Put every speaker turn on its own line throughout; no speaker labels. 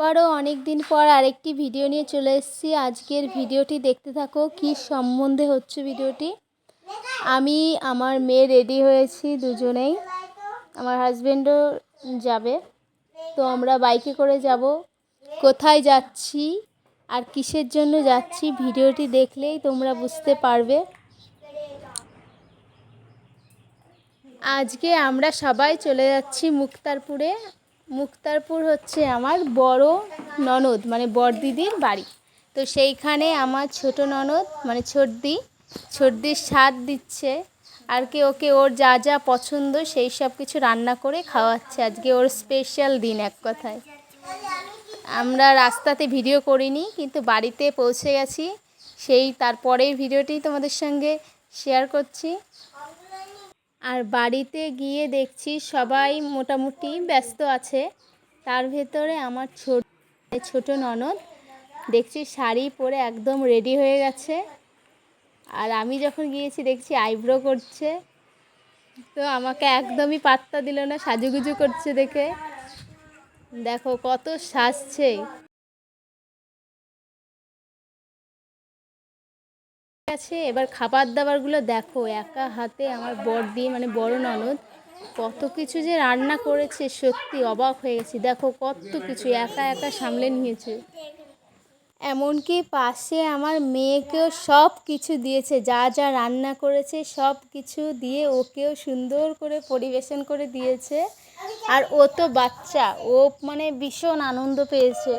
আবারও অনেক দিন পর আরেকটি ভিডিও নিয়ে চলে এসেছি। আজকের ভিডিওটি দেখতে থাকো, কী সম্বন্ধে হচ্ছে ভিডিওটি। আমি আমার মেয়ে রেডি হয়েছি দুজনেই। আমার হাজব্যান্ডও যাবে। তো আমরা বাইকে করে যাব। কোথায় যাচ্ছি আর কিসের জন্য যাচ্ছি ভিডিওটি দেখলেই তোমরা বুঝতে পারবে। আজকে আমরা সবাই চলে যাচ্ছি মুক্তারপুরে। মুক্তারপুর হচ্ছে আমার বড় ননদ মানে বড়দিদির বাড়ি। তো সেইখানে আমার ছোট ননদ মানে ছোটদি, ছোটদির স্বাদ দিচ্ছে। আর কি ওকে ওর যা যা পছন্দ সেই সব কিছু রান্না করে খাওয়াচ্ছে। আজকে ওর স্পেশাল দিন এক কথায়। আমরা রাস্তাতে ভিডিও করিনি, কিন্তু বাড়িতে পৌঁছে গেছি। সেই তারপরেই ভিডিওটি তোমাদের সঙ্গে শেয়ার করছি। আর বাড়িতে গিয়ে দেখছি সবাই মোটামুটি ব্যস্ত আছে। তার ভেতরে আমার ছোট ছোট ননদ, দেখছি শাড়ি পরে একদম রেডি হয়ে গেছে। আর আমি যখন গিয়েছি, দেখছি আইব্রো করছে। তো আমাকে একদমই পাত্তা দিল না, সাজুগুজু করছে দেখে। দেখো কত সাজছে। আছে এবার খাবার দাবারগুলো দেখো, একা হাতে আমার বর দিয়ে মানে বড় ননদ, কত কিছু যে রান্না করেছে, সত্যি অবাক হয়ে গেছি। দেখো কত কিছু একা একা সামলে নিয়েছে। এমনকি পাশে আমার মেয়েকেও সব কিছু দিয়েছে, যা যা রান্না করেছে, সব কিছু দিয়ে ওকেও সুন্দর করে পরিবেশন করে দিয়েছে। আর ও তো বাচ্চা, ও মানে ভীষণ আনন্দ পেয়েছে।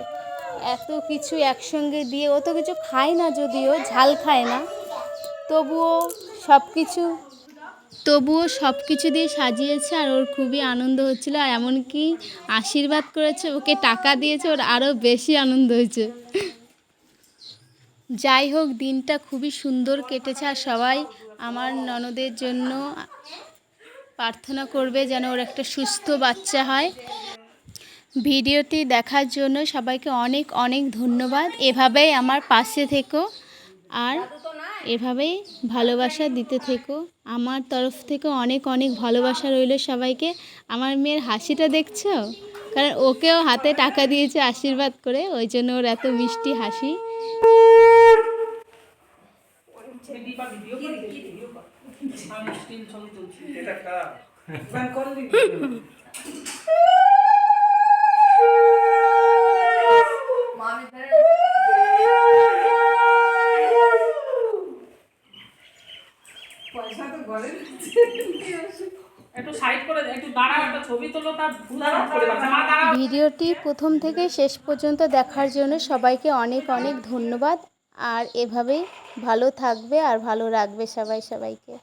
এত কিছু একসঙ্গে দিয়ে, ও তো কিছু খায় না যদিও, ঝাল খায় না। তবুও সব কিছু তবুও সব কিছু দিয়ে সাজিয়েছে আর ওর খুবই আনন্দ হচ্ছিল আর এমনকি আশীর্বাদ করেছে, ওকে টাকা দিয়েছে, ওর আরও বেশি আনন্দ হয়েছে। যাই হোক, দিনটা খুবই সুন্দর কেটেছে আর সবাই আমার ননদের জন্য প্রার্থনা করবে যেন ওর একটা সুস্থ বাচ্চা হয়। ভিডিওটি দেখার জন্য সবাইকে অনেক অনেক ধন্যবাদ। এভাবেই আমার পাশে থেকো আর এভাবেই ভালোবাসা দিতে থেকো। আমার তরফ থেকে অনেক অনেক ভালোবাসা রইল সবাইকে। আমার মেয়ের হাসিটা দেখছ? কারণ ওকেও হাতে টাকা দিয়েছে আশীর্বাদ করে ওই জন্য ওর এত মিষ্টি হাসি।
একটু সাইড করে একটু দাঁড়াও একটা ছবি তোলো তার
ভিডিওটি প্রথম থেকে শেষ পর্যন্ত দেখার জন্য সবাইকে অনেক অনেক ধন্যবাদ। আর এভাবেই ভালো থাকবে আর ভালো রাখবে সবাই সবাইকে।